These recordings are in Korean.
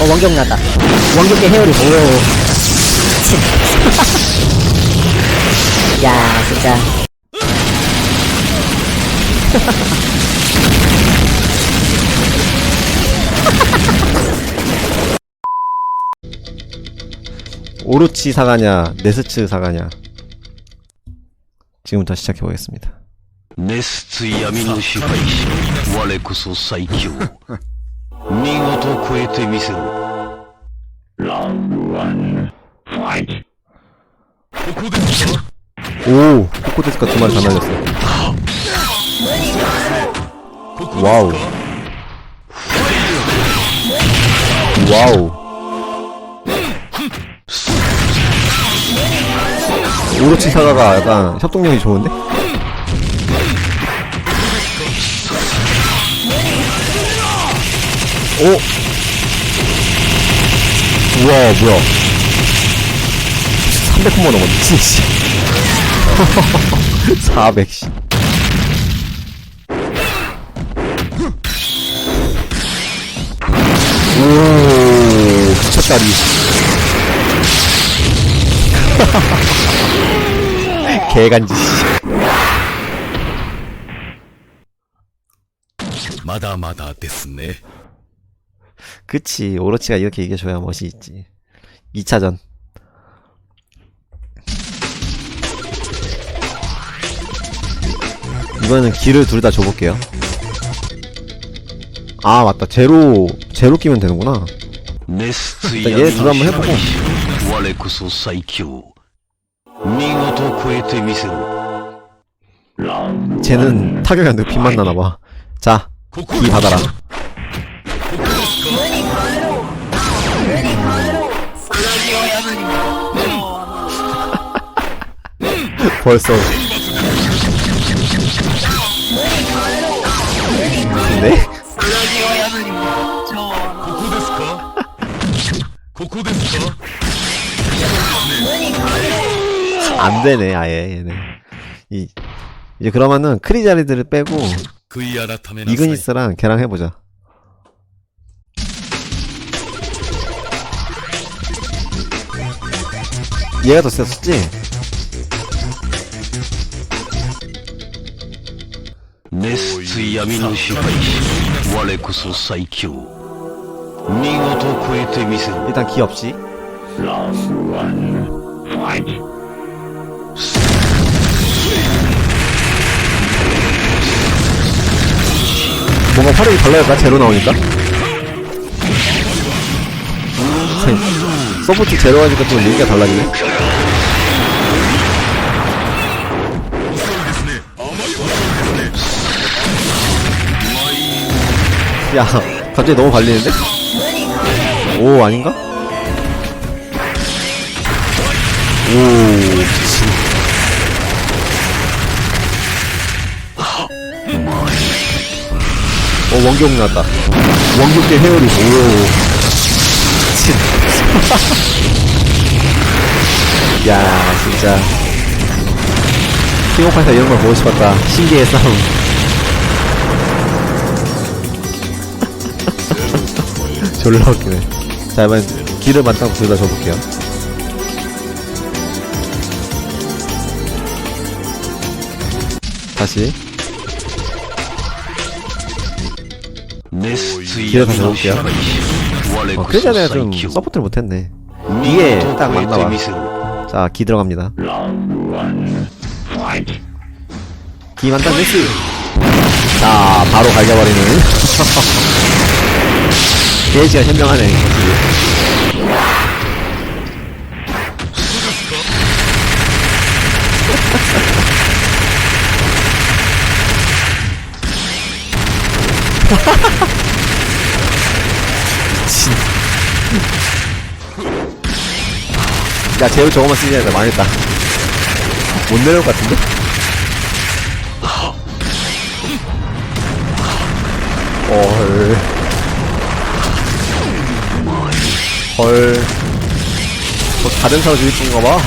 어 원격 나다 원격계 헤어리 오 야 진짜 오로치 사가냐 네스츠 사가냐 지금부터 시작해 보겠습니다 熱つ闇の支配者我こそ最強 見事超えてみせろ 오 코코데스카 두 마리 다 날렸어 와우 와우 오로치 사가가 약간 협동력이 좋은데? 오! 우와 뭐야 300만 원 미친 씨 400씨 오 미쳤다리 개간지 씨 まだまだですね 그치 오로치가 이렇게 이겨줘야 멋이 있지 2차전 이번에는 길을 둘 다 줘볼게요 아 맞다 제로 제로 끼면 되는구나 熱つ 일단 闇 얘 の 둘 한번 支 해보고 配者我こそ最強見事超えてみせろ 쟤는 타격이 안되고 빛만 나나봐 자, 이 받아라 벌써. 네? 안 되네 아예 얘네. 이 이제 그러면은 크리자리들을 빼고 이그니스랑 걔랑 해보자. 얘가 더 셌었지? 네스트 야미노 시파이시 와레쿠소 사이큐 미고토 쿠에테 미세로 일단 기 없이. 뭔가 화력이 달라요까 제로 나오니까? 서포트 제로 하니까 좀 얘기가 달라지네. 야 갑자기 너무 발리는데? 오 아닌가? 오 미친. 어 원격 나왔다. 원격계 헤어리 오 야 진짜. 킹오파이터 이런 걸 보고 싶었다. 신기의 싸움. 졸라 웃기네. 자 이번엔 길을 만땅 둘다 줘볼게요. 다시. 길을 다시 줘볼게요. 어, 어, 그래서 내가 좀 서포트를 못했네. 뒤에 딱 그 맞나봐. 자기 들어갑니다. 기 만단 메시 아, 아. 자 바로 갈려버리는. 게이지가 현명하네. 야 제우 저거만 쓰지 않다 망했다 못 내려올 것 같은데? 헐. 헐. 뭐 다른 사람 죽일 건가 봐.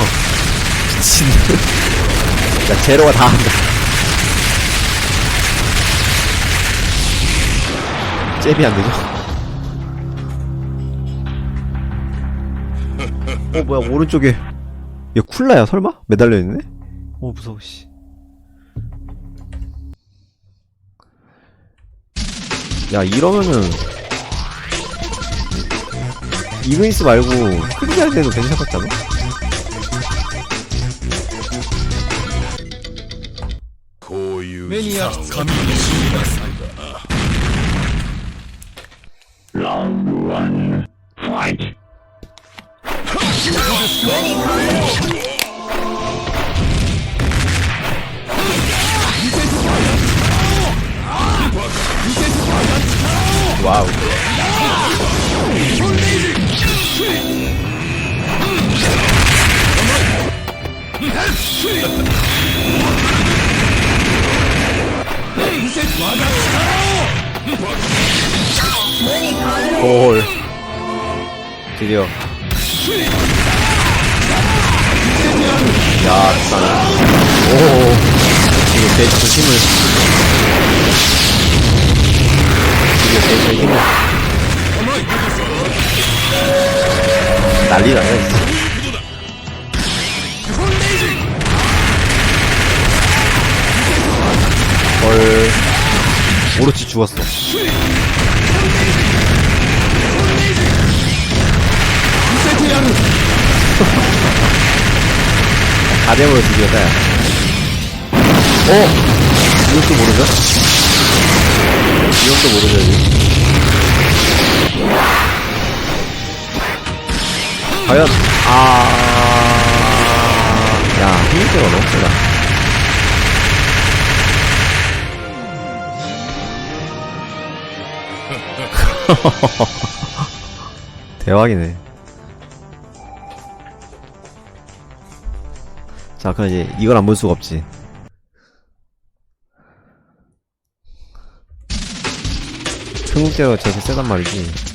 미친. 야, 제로가 다 한다. 잽이 안 되죠? 어 뭐야 오른쪽에 얘 쿨라야 설마? 매달려 있네? 어 무서워 씨. 야 이러면은 이그니스 말고 크리할 때도 괜찮았잖아? 와우. 볼. 드디어. 야 싸네 오. 이게 제 조심을 이게 제 조심을 난리 나네 진짜. 헐 오로치 죽었어 가dem으로 죽였다 어? 이것도 모르죠? 이것도 이거 과연 아... 야 힘들어 너무 세다. 대박이네. 자 그럼 이제 이걸 안 볼 수가 없지 저렇게 세단 말이지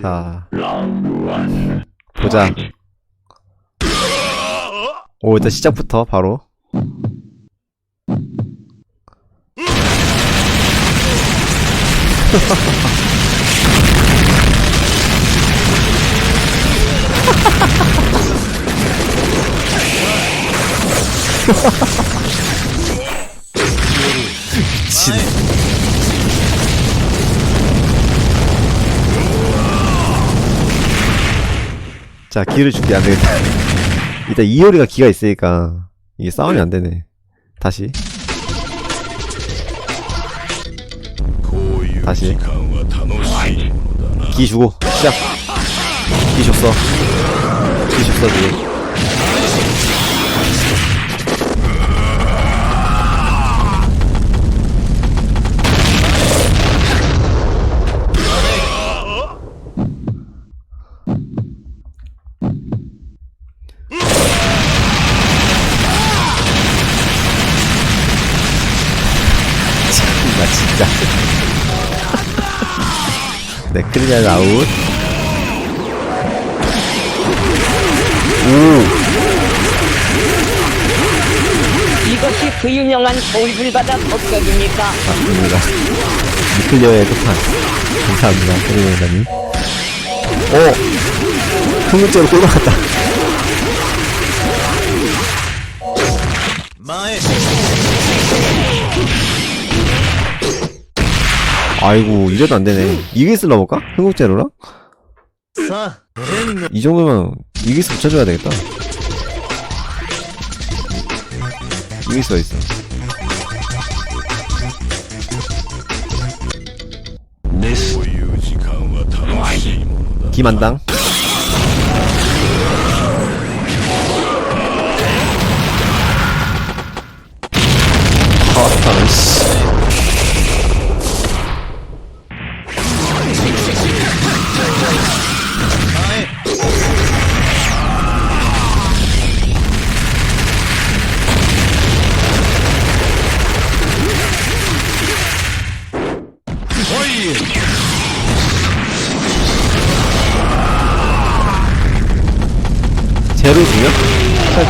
자 보자。 오 일단 시작부터 바로。 미친 자 기회를 줄게 안 되겠다. 일단 이효리가 기가 있으니까 이게 싸움이 안 되네. 다시. 다시. 기 주고 시작. 기 줬어. 기 줬어 지금 네 크리미널 아웃. 오. 이것이 그 유명한 돌불바다 폭격입니까? 맞습니다. 미클리어의 끝판. 감사합니다 크리미널님. 오! 흥국제로 꼴 막았다 아이고 이래도 안되네 이기스 넣어볼까? 흥국제로랑? 이 정도면 이기스 붙여줘야 되겠다 이기스 어딨어です。 김한당 파워스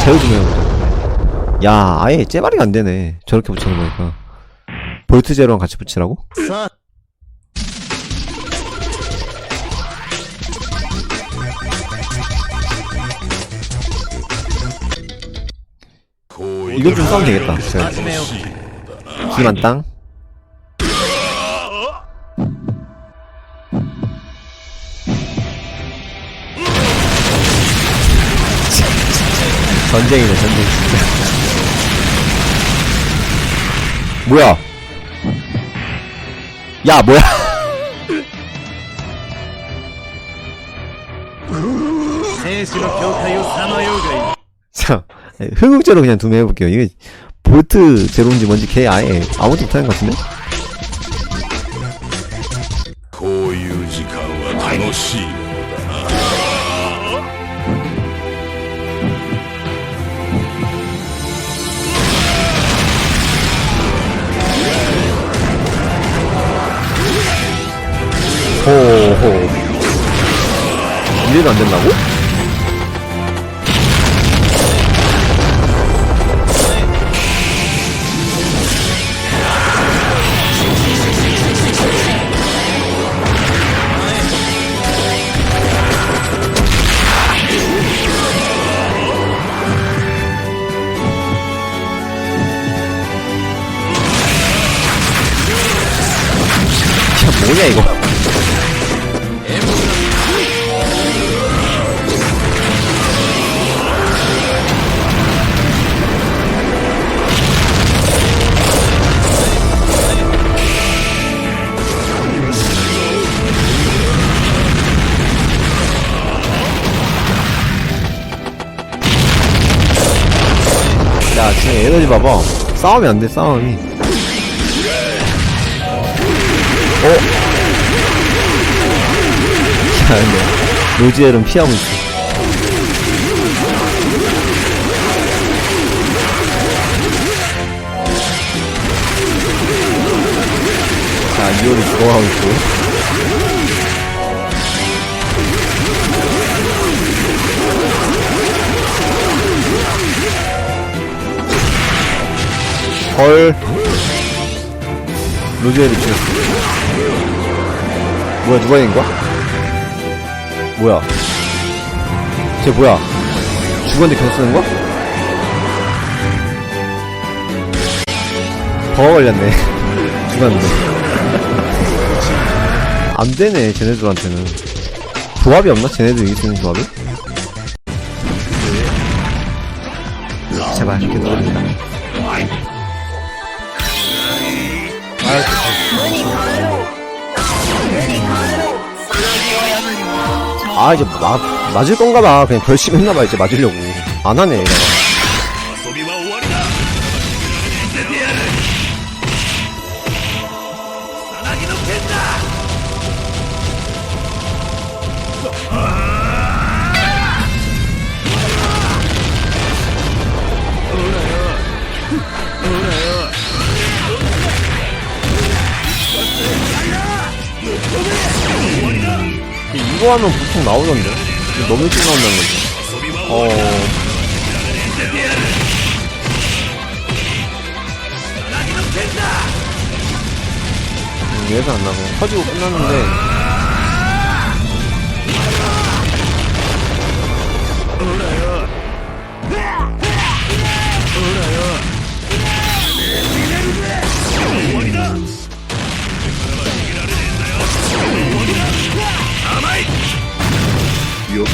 제로 주면 해보자. 야, 아예 째발이가 안 되네. 저렇게 붙여놓은 거니까. 볼트 제로랑 같이 붙이라고? 이것 좀 싸우면 되겠다. 기만 땅. 전쟁이네, 전쟁, 진짜. 뭐야? 야, 뭐야? 자, 흥국제로 그냥 두매 해볼게요. 이게 볼트 제로인지 뭔지 걔 아예 아무것도 못하는 것 같은데? こういう時間は楽しい 호호. 이래도 안 된다고? 야, 뭐냐, 이거. 야, 지금 에너지 봐봐. 싸움이 안 돼, 싸움이. 어? 야, 근데, 로지엘은 피하고 있어. 자, 이올이 죽어가고 있고. 헐. 로즈엘이 죽였어. 뭐야, 누가 이긴 거야? 뭐야? 쟤 뭐야? 죽었는데 계속 쓰는 거야? 버거 걸렸네. 죽었는데. 안 되네, 쟤네들한테는. 조합이 없나? 쟤네들 이길 수 있는 조합이? 제발, 이렇게 넣어줍니다. 아 이제 마, 맞을 건가 봐. 그냥 결심했나 봐 이제 맞으려고. 안 하네. 遊 이거 하면 보통 나오던데? 너무 일찍 나온다는 거지. 어... 음, 얘도 안 나고. 터지고 끝났는데. 予想は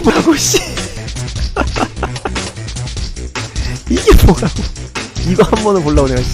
뭐라고 씨. 이게 뭐라고. 이거 한 번은 보려고 내가 씨